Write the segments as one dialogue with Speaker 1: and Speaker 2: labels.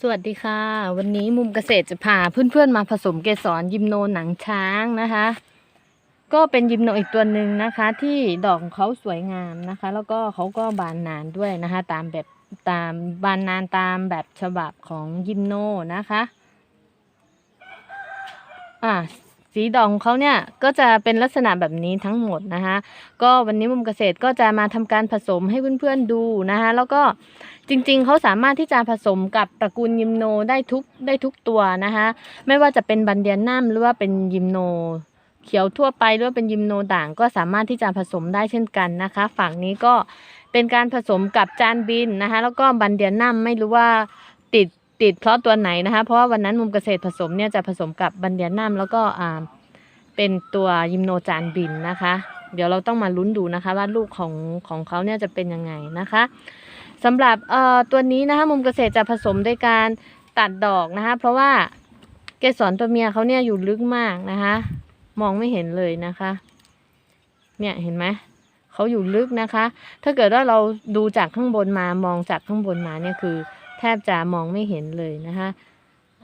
Speaker 1: สวัสดีค่ะ วันนี้มุมเกษตรจะพาเพื่อนๆมาผสมเกสรยิมโนหนังช้างนะคะ ก็เป็นยิมโนอีกตัวหนึ่งนะคะ ที่ดอกของเขาสวยงามนะคะ แล้วก็เขาก็บานนานด้วยนะคะ ตามแบบตามบานนานตามแบบฉบับของยิมโนนะคะอ่าสีดอกของเขาเนี่ยก็จะเป็นลักษณะแบบนี้ทั้งหมดนะคะ ก็วันนี้มุมเกษตรก็จะมาทำการผสมให้เพื่อนๆดูนะคะ แล้วก็ จริงๆ เขาสามารถที่จะผสมกับตระกูลยิมโนได้ทุกได้ทุกตัวนะคะไม่ว่าจะเป็นบันเดียนนัมหรือว่าเป็นยิมโน เขียวทั่วไปหรือว่าเป็นยิมโนด่างก็สามารถที่จะผสมได้เช่นกันนะคะ ฝั่งนี้ก็เป็นการผสมกับจานบินนะคะแล้วก็บันเดียนนัมไม่รู้ว่าติดติดเพราะตัวไหนนะคะ เพราะว่าวันนั้นมุมเกษตรผสมเนี่ยจะผสมกับบันเดียนนัมแล้วก็อ่าเป็นตัวยิมโนจานบินนะคะ เดี๋ยวเราต้องมาลุ้นดูนะคะว่าลูกของของเขาเนี่ยจะเป็นยังไงนะคะ สำหรับเอ่อตัวนี้นะคะมุมเกษตรจะผสมด้วยการตัดดอกนะคะเพราะว่าเกสรตัวเมียเขาเนี่ยอยู่ลึกมากนะคะ มองไม่เห็นเลยนะคะ เนี่ยเห็นไหมเขาอยู่ลึกนะคะ ถ้าเกิดว่าเราดูจากข้างบนมามองจากข้างบนมาเนี่ยคือ แทบจะมองไม่เห็นเลยนะคะ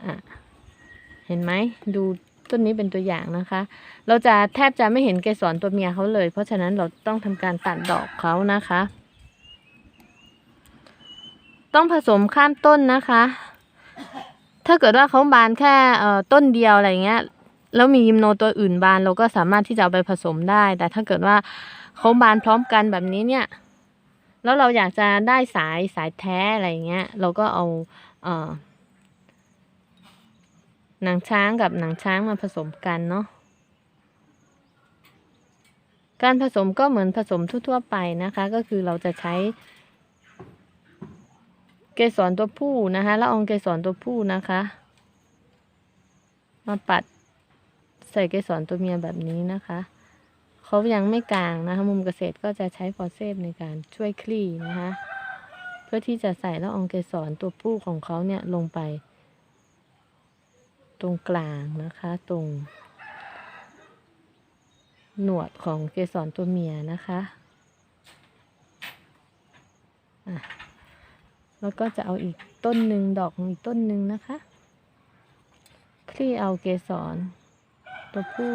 Speaker 1: อะเห็นไหมดูต้นนี้เป็นตัวอย่างนะคะ เราจะแทบจะไม่เห็นเกสรตัวเมียเขาเลย เพราะฉะนั้นเราต้องทำการตัดดอกเขานะคะ ต้องผสมข้ามต้นนะคะ ถ้าเกิดว่าเขาบานแค่ต้นเดียวอะไรเงี้ย แล้วมียิมโนตัวอื่นบานเราก็สามารถที่จะเอาไปผสมได้ แต่ถ้าเกิดว่าเขาบานพร้อมกันแบบนี้เนี่ย แล้วเราอยากจะได้สายสายแท้อะไรเงี้ย เราก็เอาเอ่อหนังช้างกับหนังช้างมาผสมกันเนาะ การผสมก็เหมือนผสมทั่วๆไปนะคะ ก็คือเราจะใช้ เกสรตัวผู้นะคะแล้วเอาเกสรตัวผู้นะคะ มาปัดใส่เกสรตัวเมียแบบนี้นะคะเขายังไม่กลางนะคะ มุมเกษตรก็จะใช้ฟอสเซฟในการช่วยคลี่นะคะ เพื่อที่จะใส่แล้วเอาเกสรตัวผู้ของเขาเนี่ยลงไป ตรงกลางนะคะ ตรง หนวดของเกสรตัวเมียนะคะอะ แล้วก็จะเอาอีกต้นหนึ่งดอกองอีกต้นหนึ่งนะคะ คลี่เอาเกสรตัวผู้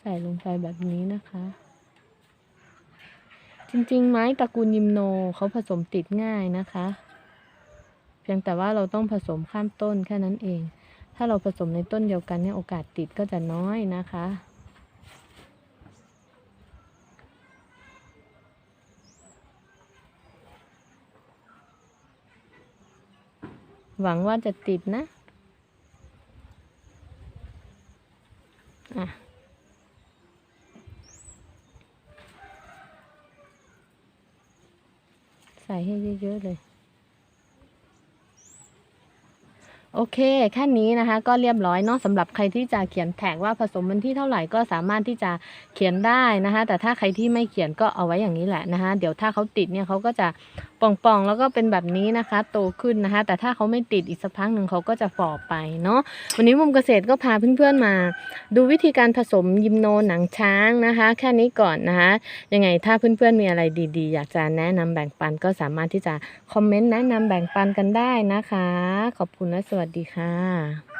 Speaker 1: ใส่ลงไปแบบนี้นะคะ จริงๆ ไม้ตระกูลยิมโนเขาผสมติดง่ายนะคะ เพียงแต่ว่าเราต้องผสมข้ามต้นแค่นั้นเอง ถ้าเราผสมในต้นเดียวกันเนี่ยโอกาสติดก็จะน้อยนะคะ หวังว่าจะติดนะ อะ ใส่ให้เยอะๆเลย โอ เคแค่นี้นะคะ ก็เรียบร้อยเนาะสำหรับใครที่จะเขียนแท็กว่าผสมวันที่เท่าไหร่ก็สามารถที่จะเขียนได้นะคะ แต่ถ้าใครที่ไม่เขียนก็เอาไว้อย่างนี้แหละนะคะ เดี๋ยวถ้าเขาติดเนี่ยเขาก็จะป่องๆแล้วก็เป็นแบบนี้นะคะ โตขึ้นนะคะ แต่ถ้าเขาไม่ติดอีกสักพักหนึ่งเขาก็จะฝ่อไปเนาะวันนี้มุมเกษตรก็พาเพื่อนๆมา ดูวิธีการผสมยิมโนหนังช้างนะคะ แค่นี้ก่อนนะคะยังไงถ้าเพื่อนๆมีอะไรดีๆ อยากจะแนะนำแบ่งปันก็สามารถที่จะคอมเมนต์แนะนำแบ่งปันกันได้นะคะ ขอบคุณและสวัสดีดีค่ะ